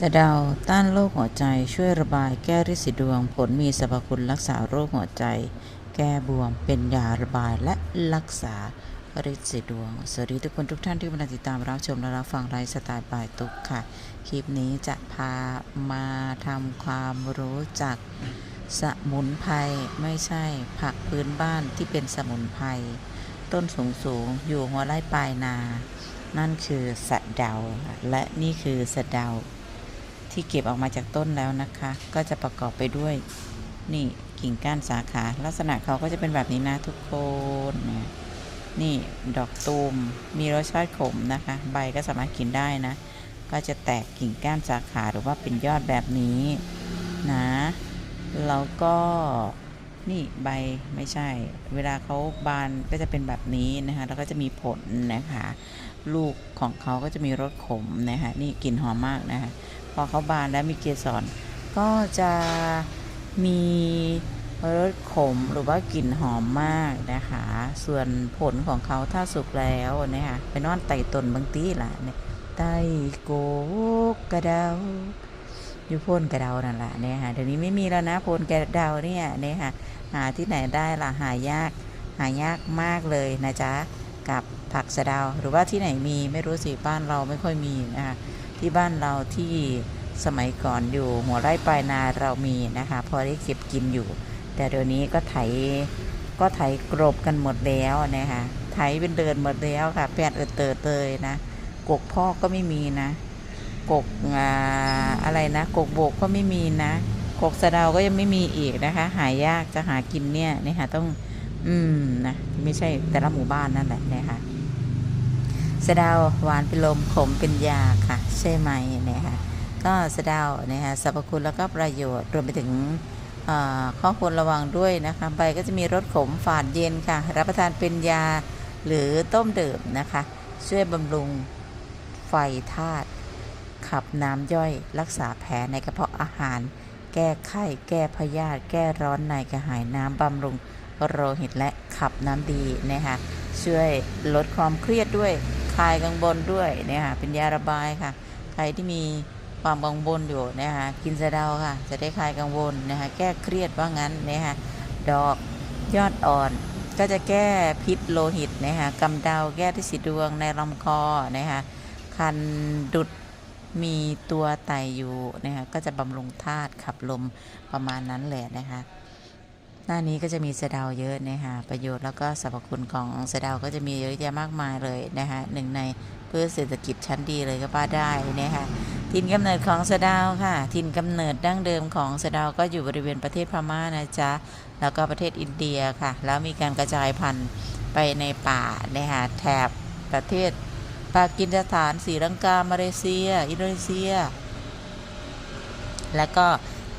สะเดาต้านโรคหัวใจช่วยระบายแก้ริดสีดวง ผลมีสรรพคุณรักษาโรคหัวใจ แก้บวมเป็นยาระบายและรักษาฤทธิ์สีดวง สวัสดีทุกคนทุกท่านที่กำลังติดตามรับชมและรับฟังไลฟ์สไตล์บายตุกค่ะ คลิปนี้จะพามาทำความรู้จักสมุนไพรไม่ใช่ผักพื้นบ้านที่เป็นสมุนไพรต้นสูงสูงอยู่หัวไร่ปลายนา นั่นคือสะเดาและนี่คือสะเดา ที่เก็บออกมาจากต้นแล้วนะคะ ก็จะประกอบไปด้วย นี่กิ่งก้านสาขา ลักษณะเขาก็จะเป็นแบบนี้นะทุกคนนี่ยนี่ดอกตูมมีรสชาติขมนะคะ ใบก็สามารถกินได้นะ ก็จะแตกกิ่งก้านสาขาหรือว่าเป็นยอดแบบนี้นะแล้วก็นี่ใบไม่ใช่ เวลาเขาบานก็จะเป็นแบบนี้นะคะ แล้วก็จะมีผลนะคะ ลูกของเขาก็จะมีรสขมนะคะ นี่กลิ่นหอมมากนะคะ พอเขาบานแล้วมีเกสรก็จะมีรสขมหรือว่ากลิ่นหอมมากนะคะ ส่วนผลของเขาถ้าสุกแล้วนะคะไปนอนไต่ต้นบางตีล่ะเนี่ยไต่โกกระเดาอยู่พ่นกระเดานั่นแหละเนี่ยค่ะเดี๋ยวนี้ไม่มีแล้วนะโพ่นกระเดาเนี่ยเนี่ยค่ะหาที่ไหนได้ล่ะหายากหายากมากเลยนะจ๊ะกับผักสะเดาหรือว่าที่ไหนมีไม่รู้สิบ้านเราไม่ค่อยมีนะคะ ที่บ้านเราที่สมัยก่อนอยู่หัวไร่ปลายนาเรามีนะคะ พอได้เก็บกินอยู่ แต่เดี๋ยวนี้ก็ไถก็ไถกรบกันหมดแล้วนะคะไถเป็นเดินหมดแล้วค่ะแปดเออเตอเตยนะกกพ่อกก็ไม่มีนะ กกอะไรนะ กกโบกก็ไม่มีนะ กกสะเดาก็ยังไม่มีอีกนะคะ หายากจะหากินเนี่ยนี่ค่ะต้อง อืมนะไม่ใช่แต่ละหมู่บ้านนั่นแหละนะคะ สะเดาหวานเป็นลมขมเป็นยาค่ะ ใช่ไหมเนี่ยค่ะก็สะเดาเนี่ยค่ะสรรพคุณแล้วก็ประโยชน์รวมไปถึงข้อควรระวังด้วยนะคะใบก็จะมีรสขมฝาดเย็นค่ะ รับประทานเป็นยาหรือต้มดื่มนะคะ ช่วยบำรุงไฟธาตุขับน้ำย่อยรักษาแผลในกระเพาะอาหาร แก้ไข้ แก้พยาธิแก้ร้อนในกระหายน้ำบำรุงโลหิตและขับน้ำดีนะคะช่วยลดความเครียดด้วย คลายกังวลด้วยเนี่ยค่ะเป็นยาระบายค่ะ ใครที่มีความกังวลอยู่เนี่ยค่ะกินสะเดาค่ะ จะได้คลายกังวลนะคะแก้เครียดว่างั้นเนี่ยค่ะดอกยอดอ่อนก็จะแก้พิษโลหิตนะคะกำเดาแก้ที่สีดวงในลำคอนะคะคันดุดมีตัวไตอยู่นะคะก็จะบำรุงธาตุขับลมประมาณนั้นแหละนะคะ หน้านี้ก็จะมีสะเดาเยอะนะคะประโยชน์แล้วก็สรรพคุณของสะเดาก็จะมีเยอะแยะมากมายเลยนะคะหนึ่งในพืชเศรษฐกิจชั้นดีเลยก็ว่าได้นะคะถิ่นกำเนิดของสะเดาค่ะ ถิ่นกำเนิดดั้งเดิมของสะเดาก็อยู่บริเวณประเทศพม่านะจ๊ะแล้วก็ประเทศอินเดียค่ะ แล้วมีการกระจายพันธุ์ไปในป่านะคะแถบประเทศปากีสถานศรีลังกามาเลเซีย อินโดนีเซีย แล้วก็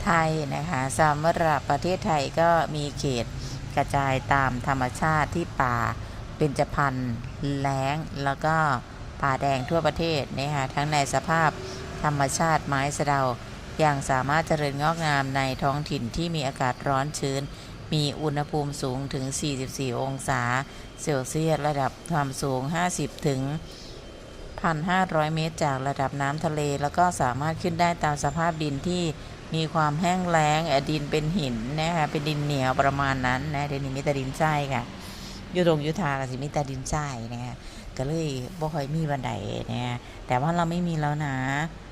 ไทยนะคะสำหรับประเทศไทยก็มีเขตกระจายตามธรรมชาติที่ป่าเป็นจพันธุ์แล้ง แล้วก็ป่าแดงทั่วประเทศนะคะทั้งในสภาพธรรมชาติไม้สะเดาอย่างสามารถเจริญงอกงามในท้องถิ่นที่มีอากาศร้อนชื้น มีอุณหภูมิสูงถึง 44 องศาเซลเซียสระดับความสูง 50 ถึง 1,500 เมตรจากระดับน้ำทะเล แล้วก็สามารถขึ้นได้ตามสภาพดินที่ มีความแห้งแล้งดินเป็นหินนะคะเป็นดินเหนียวประมาณนั้นนะเดี๋ยวนี้มีแต่ดินทรายค่ะยุดงยุทาก็สิมีแต่ดินทรายนะคะก็เลยบ่ค่อยมีบันไดนะแต่ว่าเราไม่มีแล้วนะ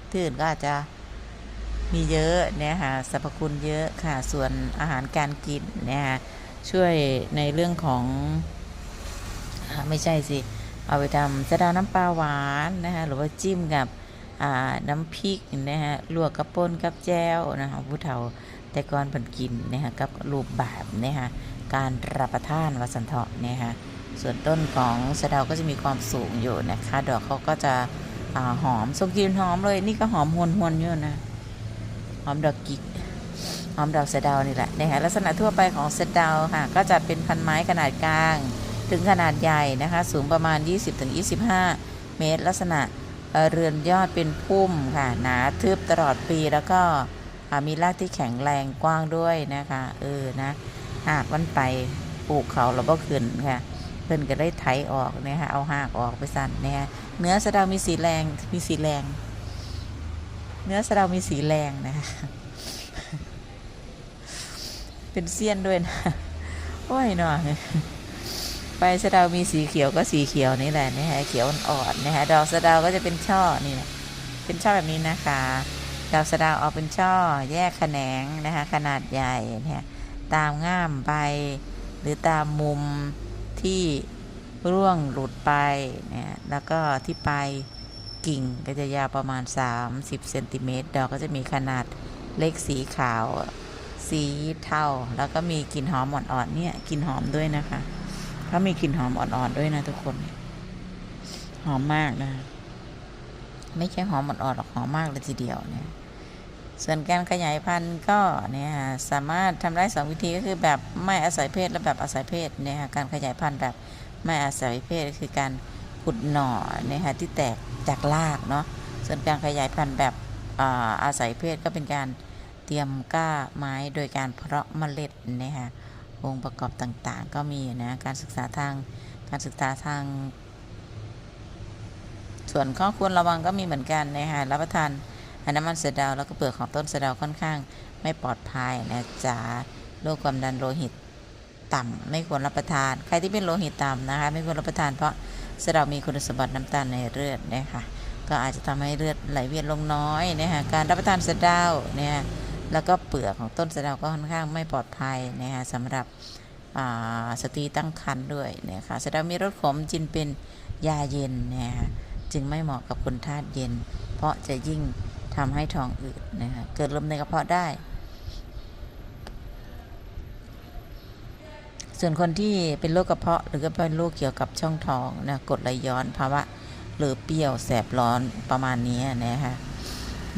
ที่อื่นก็อาจจะมีเยอะนะคะสรรพคุณเยอะค่ะส่วนอาหารการกินนะคะช่วยในเรื่องของไม่ใช่สิ เอาไปทำสะเดาน้ำปลาหวานนะคะหรือว่าจิ้มกับ น้ำพริกนะฮะลวกกระป่นกับแจ้วนะคะผู้เฒ่าแต่ก่อนเพิ่นกินนะคะกับรูปแบบนะคะการรับประทานวัสันเถาะนะคะส่วนต้นของสะเดาก็จะมีความสูงอยู่นะคะ ดอกเขาก็จะอหอมส่งกลิ่นหอมเลย นี่ก็หอมหวนหวนๆอยู่นะ หอมดอกกิกหอมดอกสะเดานี่แหละนะคะลักษณะทั่วไปของสะเดาค่ะ ก็จะเป็นพันไม้ขนาดกลาง ถึงขนาดใหญ่นะคะ สูงประมาณ 20-25 เมตร ลักษณะ เรือนยอดเป็นพุ่มค่ะหนาทึบตลอดปีแล้วก็มีรากที่แข็งแรงกว้างด้วยนะคะเออนะหากมันไปปลูกเขาเราก็ขึ้นค่ะเพิ่นก็ได้ไถออกนะคะเอาหากออกไปสั่นนะคะเนื้อสะเดามีสีแรงมีสีแรง เนื้อสะเดามีสีแรงนะคะเป็นเสี้ยนด้วยนะโอ้ยหน่อย ใบสะเดามีสีเขียวก็สีเขียวนี่แหละนะฮะเขียวอ่อนๆนะคะดอกสะเดาก็จะเป็นช่อนี่แหละเป็นช่อแบบนี้นะคะดอกสะเดาออกเป็นช่อ แยกแขนงนะคะขนาดใหญ่เนี่ยตามง่ามใบหรือตามมุมที่ร่วงหลุดไปเนี่ยแล้วก็ที่ปลายกิ่งก็จะยาวประมาณ 30เซนติเมตรดอกก็จะมีขนาดเล็กสีขาว สีเทาแล้วก็มีกลิ่นหอมอ่อนๆเนี่ยกลิ่นหอมด้วยนะคะ เขามีกลิ่นหอมอ่อนๆด้วยนะทุกคน หอมมากนะ ไม่ใช่หอมอ่อนๆหรอกหอมมากเลยทีเดียวเนี่ย ส่วนการขยายพันธุ์ก็เนี่ยสามารถทำได้สองวิธีก็คือแบบไม่อาศัยเพศและแบบอาศัยเพศเนี่ยการขยายพันธุ์แบบไม่อาศัยเพศก็คือการขุดหน่อเนี่ยค่ะที่แตกจากรากเนาะ ส่วนการขยายพันธุ์แบบอาอาศัยเพศก็เป็นการเตรียมก้าไม้โดยการเพาะเมล็ดเนี่ยค่ะ องค์ประกอบต่างๆ ก็มีนะ การศึกษาทางการศึกษาทาง ส่วนข้อควรระวังก็มีเหมือนกันนะคะรับประทานน้ำมันเสดาวแล้วก็เปลือกของต้นเสดาวค่อนข้างไม่ปลอดภัยนะจ๊ะโรคความดันโลหิตต่ำไม่ควรรับประทาน ใครที่เป็นโลหิตต่ำนะคะไม่ควรรับประทานเพราะเสดามีคุณสมบัติน้ำตาลในเลือดนะคะก็อาจจะทำให้เลือดไหลเวียนลงน้อยนะคะการรับประทานเสดาวเนี่ย แล้วก็เปลือกของต้นสะเดาก็ค่อนข้างไม่ปลอดภัยนะคะสำหรับสตรีตั้งครรภ์ด้วยนะคะสะเดามีรสขมจินเป็นยาเย็นนะคะจึงไม่เหมาะกับคนธาตุเย็น เพราะจะยิ่งทำให้ท้องอืดนะคะเกิดลมในกระเพาะได้ ส่วนคนที่เป็นโรคกระเพาะ หรือก็เป็นโรคเกี่ยวกับช่องท้องนะกดไหลย้อนภาวะหรือเปรี้ยวแสบร้อนประมาณนี้นะคะ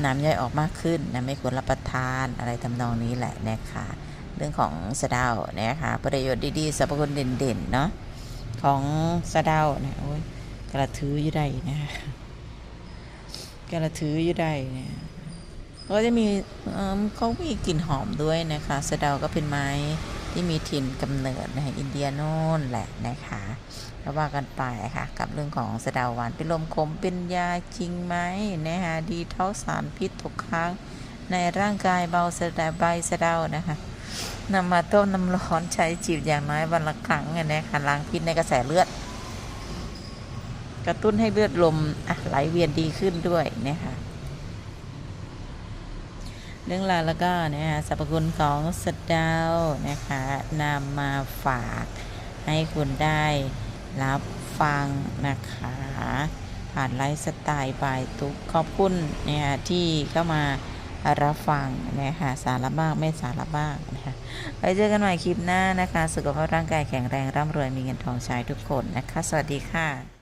น้ำย่อยออกมากขึ้นนะไม่ควรรับประทานอะไรทำนองนี้แหละนะคะเรื่องของสะเดานะคะประโยชน์ดีๆสรรพคุณเด่นๆเนาะของสะเดาเนี่ยโอ้ยกระถืออยู่ได้นะกระถืออยู่ได้เนี่ยก็จะมีเอิ่มเขามีกลิ่นหอมด้วยนะคะสะเดาก็เป็นไม้ที่มีถิ่นกำเนิดในอินเดียโน่นแหละนะคะ แล้วว่ากันไปค่ะ กับเรื่องของสะดาหวานเป็นลมขมเป็นยาจริงไหมนะคะดีเท่าสารพิษทุกครั้งในร่างกายเบาสะดาใบสะดาวนะคะนำมาต้มน้ำร้อนใช้จีบอย่างน้อยวันละครั้งเนี่ยนะคะล้างพิษในกระแสเลือด กระตุ้นให้เลือดลมไหลเวียนดีขึ้นด้วยนะคะเรื่องราวแล้วก็นะคะสรรพคุณของสะดาวนะคะนำมาฝากให้คุณได้ รับฟังนะคะผ่านไลฟ์สไตล์บายตุ๊กขอบคุณเนี่ยที่เข้ามารับฟังนะคะสาระบ้างไม่สาระบ้างนะคะไว้เจอกันใหม่คลิปหน้านะคะ สุขภาพร่างกายแข็งแรงร่ำรวยมีเงินทองใช้ทุกคนนะคะ สวัสดีค่ะ